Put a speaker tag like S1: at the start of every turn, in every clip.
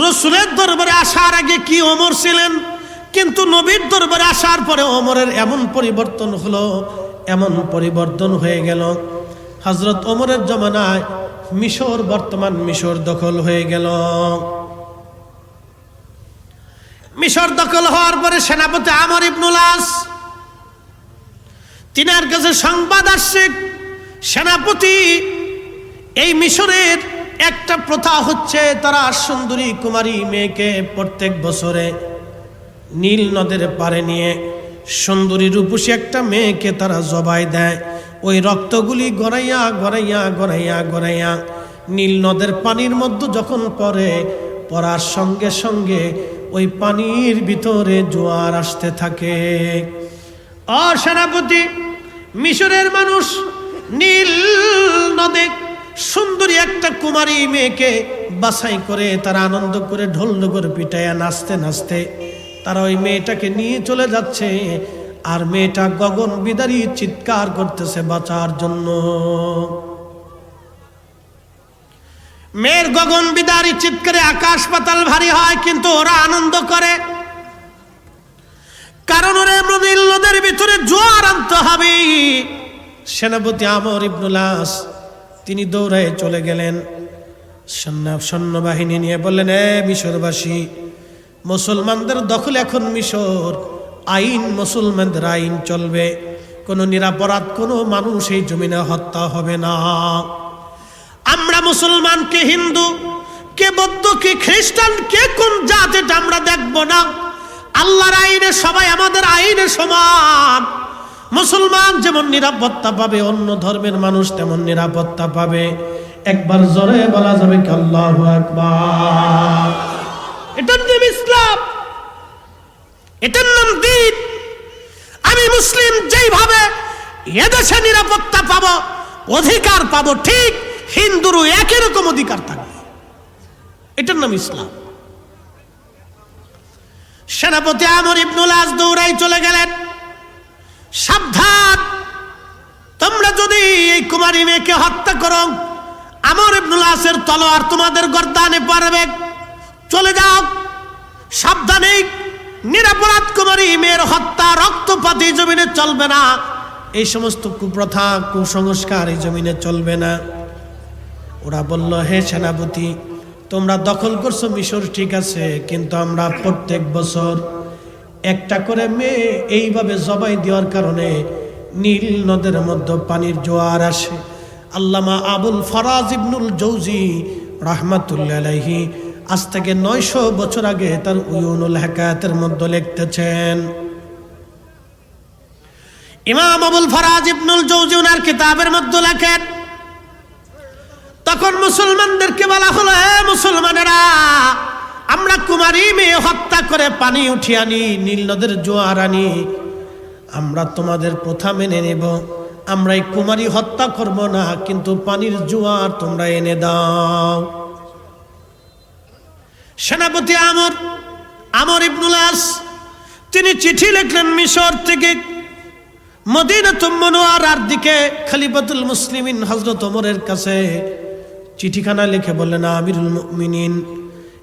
S1: রসুলের দরবারে আসার আগে কি অমর ছিলেন? কিন্তু নবীর দরবারে আসার পরে অমরের এমন পরিবর্তন হলো, এমন পরিবর্তন হয়ে গেল। হজরত অমরের জমানায় মিশর, বর্তমান মিশর দখল হয়ে গেল। মিশর দখল হওয়ার পরে সেনাপতি আমর ইবনুল আস, তিনার কাছে সংবাদ আসছে, সেনাপতি এই মিশরের একটা প্রথা হচ্ছে তারা সুন্দরী কুমারী মেয়েকে প্রত্যেক বছরে নীল নদের পারে নিয়ে সুন্দরী রূপসী একটা মেয়েকে তারা জবাই দেয়। ওই রক্তগুলি গড়াইয়া গড়াইয়া গড়াইয়া গড়াইয়া নীল নদের পানির মধ্যে যখন পড়ে, পড়ার সঙ্গে সঙ্গে ওই পানির ভিতরে জোয়ার আসতে থাকে। অ সেনাপতি মিশরের মানুষ নীল নদে সুন্দরী একটা কুমারী মেয়েকে বাছাই করে তারা আনন্দ করে ঢোল করে পিটাইয়া নাচতে নাচতে তারা ওই মেয়েটাকে নিয়ে চলে যাচ্ছে। আর মেয়েটা গগন বিদারী চিৎকার করতেছে বাঁচার জন্য। মেয়ের গগন বিদারী চিৎকারে আকাশ পাতাল ভারী হয়, কিন্তু ওরা আনন্দ করে। কারণ ওরা নদের ভিতরে জোয়ার আনতে হবে। সেনাপতি আমর ইবনুলাস তিনি দৌড়ায় চলে গেলেন। সৈন্য সৈন্যবাহিনী নিয়ে বললেন, এ মিশরবাসী, মুসলমানদের দখল এখন মিশর। আইন মুসলমানদের আইন চলবে। কোনো নিরাপরাধ কোনো মানুষ এই জমিনে হত্যা হবে না। আমরা মুসলমান, কে হিন্দু, কে বৌদ্ধ, কে খ্রিস্টান, কে কোন জাত, এটা আমরা দেখব না। আল্লাহর আইনে সবাই আমাদের আইনে সমান। মুসলমান যেমন নিরাপত্তা পাবে, অন্য ধর্মের মানুষ তেমন নিরাপত্তা পাবে। একবার জোরে বলা যাবে আল্লাহু আকবার। এটার নাম ইসলাম। এটার নাম দিন। আমি মুসলিম যেইভাবে এদেশে নিরাপত্তা পাব, অধিকার পাবো, ঠিক হিন্দুরও একই রকম অধিকার থাকবে। এটার নাম ইসলাম। সেনাপতি আমর ইবনুল আজ দৌড়াই চলে গেলেন। সাবধান। তোমরা যদি এই কুমারী মেয়েকে হত্যা করো, আমর ইবনুল তলোয়ার তোমাদের গর্দানে পারবে চলে যাও। সাবধানে নিরাপরাধ কুমারী মেয়ের হত্যা রক্তপাতি জমিনে চলবে না। এই সমস্ত কুপ্রথা, কুসংস্কার এই জমিনে চলবে না। ওরা বলল, হে সেনাপতি, তোমরা দখল করছ, মিশর ঠিক আছে, কিন্তু আমরা প্রত্যেক বছর একটা করে মেয়ে এইভাবে জবাই দেওয়ার কারণে নীল নদের মধ্যে পানির জোয়ার আসে। আল্লামা আবুল ফরাজ ইবনুল জৌজি রাহমাতুল্লাহি আজ থেকে নয়শো বছর আগে তার উয়ুনুল হেকায়াতের মধ্যে লিখতেছেন, ইমাম আবুল ফরাজ ইবনুল জৌজি ওনার কিতাবের মধ্যে লেখেন, তখন মুসলমানদেরকে বলা হলো, হে মুসলমানেরা আমরা কুমারী মেয়ে হত্যা করে পানি উঠিয়ে আনি, নীল নদের জোয়ার আনি। আমরা তোমাদের প্রথা মেনে নেব। আমরা এই কুমারী হত্যা করব না, কিন্তু পানির জোয়ার তোমরা এনে দাও। সেনাপতি আমর আমর ইবনুল আস, তিনি চিঠি লিখলেন মিশর থেকে মনোয়ারার দিকে খলিফাতুল মুসলিমিন হজরত ওমরের কাছে। চিঠিখানা লিখে বললেন, আমিরুল মুমিনিন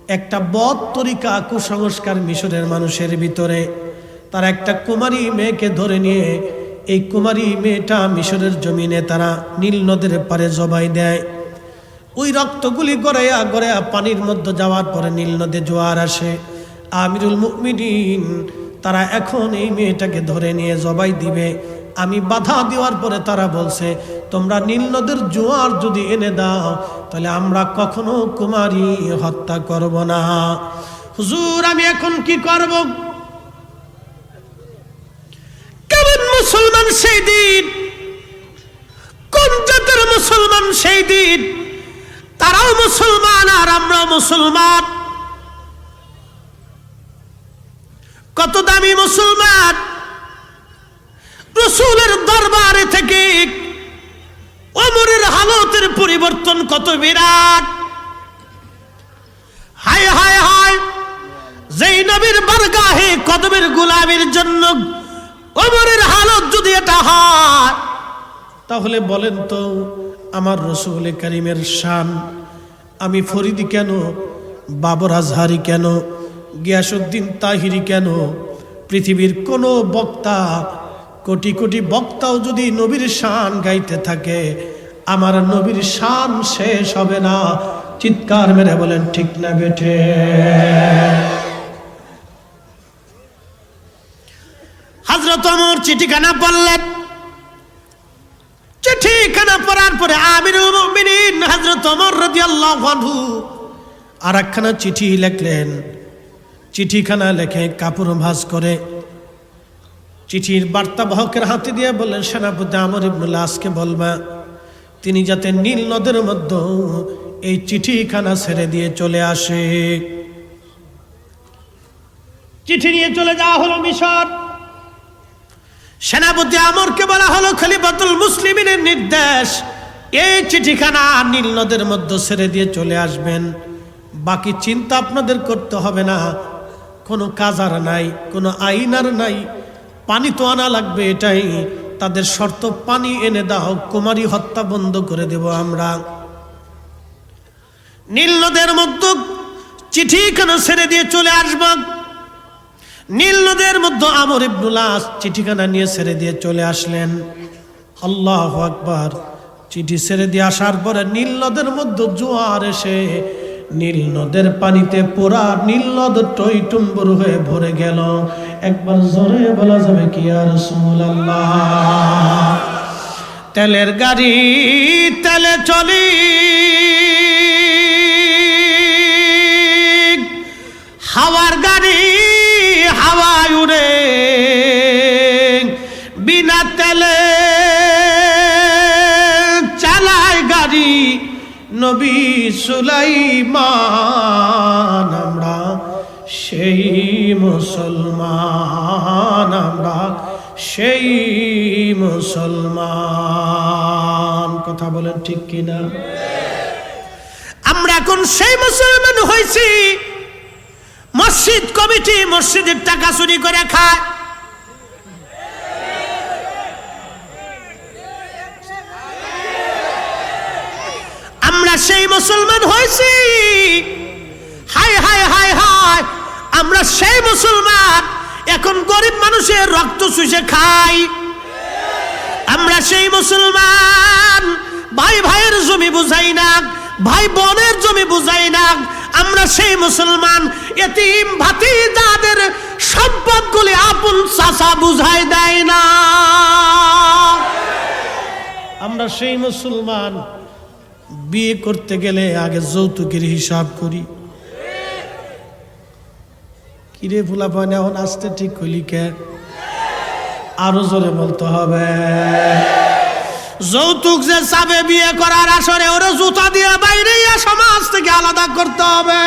S1: একটা বদ তরিকা কুসংস্কার মিশরের মানুষের ভিতরে। তারা একটা কুমারী মেয়েকে ধরে নিয়ে এই কুমারী মেয়েটা মিশরের জমিনে তারা নীল নদের পারে জবাই দেয়। ওই রক্তগুলি গড়াইয়া গড়াইয়া পানির মধ্যে যাওয়ার পরে নীল নদে জোয়ার আসে। আমিরুল মুমিনিন তারা এখন এই মেয়েটাকে ধরে নিয়ে জবাই দিবে। আমি বাধা দেওয়ার পরে তারা বলছে, তোমরা নীল নদের জোয়ার যদি এনে দাও, তাহলে আমরা কখনো কুমারী হত্যা করব না। হুজুর, আমি এখন কি করব? কেমন মুসলমান সেই দিন? কোন জাতের মুসলমান সেই দিন? তারাও মুসলমান আর আমরা মুসলমান। কত দামি মুসলমান? রসুলের দরবারে থেকে অমরের হালতের পরিবর্তন কত বিরাট। হায় হায় হায়, যেই নবীর বারগাহে কদমের গোলামের জন্য অমরের হালত যদি এটা হয়, তাহলে বলেন তো আমার রসুল করিমের শান, আমি ফরিদি কেন, বাবর আজহারি কেন গিয়াসুদ্দিন তাহিরি কেন, পৃথিবীর কোনো বক্তা কোটি কোটি বক্তাও যদি নবীর শান গাইতে থাকে, আমার নবীর শান শেষ হবে না। চিৎকার মেরে বলেন, ঠিক না বেঠে। হাজরত অমর চিঠিখানা পড়লেন। চিঠিখানা পড়ার পরে আমিরুল মুমিনিন হযরত ওমর রাদিয়াল্লাহু আনহু আর একখানা চিঠি লিখলেন। চিঠিখানা লেখে কাপড় ভাঁজ করে চিঠির বার্তাবাহকের হাতে দিয়ে বললেন, সেনাপতি আমর ইবনুল আসকে বলবা, তিনি যাতে নীল নদের মধ্যে এই চিঠিখানা ছেড়ে দিয়ে চলে আসে। চিঠি নিয়ে চলে যাওয়া হলো মিশর। সেনাপতি আমরকে বলা হলো, খলিফাতুল মুসলিমিনের নির্দেশ, এই চিঠিখানা নীল নদের মধ্যে ছেড়ে দিয়ে চলে আসবেন। বাকি চিন্তা আপনাদের করতে হবে না। কোনো কাজার নাই, কোনো আইনার নাই পানি তো আনা লাগবে এটাই। তাদের শর্ত, পানি এনে দাও, কুমারী হত্যা বন্ধ করে দেব আমরা। নীল নদের মধ্যে চিঠিখানা ছেড়ে দিয়ে চলে আসবাম নীল নদের মধ্যে আমর ইবনুল্লাহ চিঠিখানা নিয়ে ছেড়ে দিয়ে চলে আসলেন। আল্লাহ আকবার, চিঠি ছেড়ে দিয়ে আসার পরে নীল নদের মধ্যে জোয়ার এসে নীল নদের পানিতে পুরা নীল নদ টই টুম্বুর হয়ে ভরে গেল। একবার জোরে বলা যাবে কি আর তেলের গাড়ি তেলে চলি। হাওয়ার সুলাইমান, আমরা সেই মুসলমান, আমরা সেই মুসলমান। কথা বলেন ঠিক কিনা? আমরা এখন সেই মুসলমান হয়েছি। মসজিদ কমিটি মসজিদের টাকা চুরি করে খায় আমরা সেই মুসলমান হয়েছি। হাই হাই হাই হাই আমরা সেই মুসলমান। এখন গরিব মানুষের রক্ত শুষে খাই। আমরা সেই মুসলমান। ভাই ভাইয়ের জমি বুঝাই না, ভাই বোনের জমি বুঝাই না। আমরা সেই মুসলমান। এতিম ভাতি যাদের সম্পদগুলি আপন চাষা বুঝাই দেয় না। আমরা সেই মুসলমান। বিয়ে করতে গেলে আগে যৌতুকের হিসাব করি। কিরে ফুলা পান এখন আসতে ঠিক হইলি কে? আরও জোরে বলতে হবে। যৌতুক যে চাবে বিয়ে করার আসরে, ওরা জুতা দিয়ে বাইরে সমাজ থেকে আলাদা করতে হবে।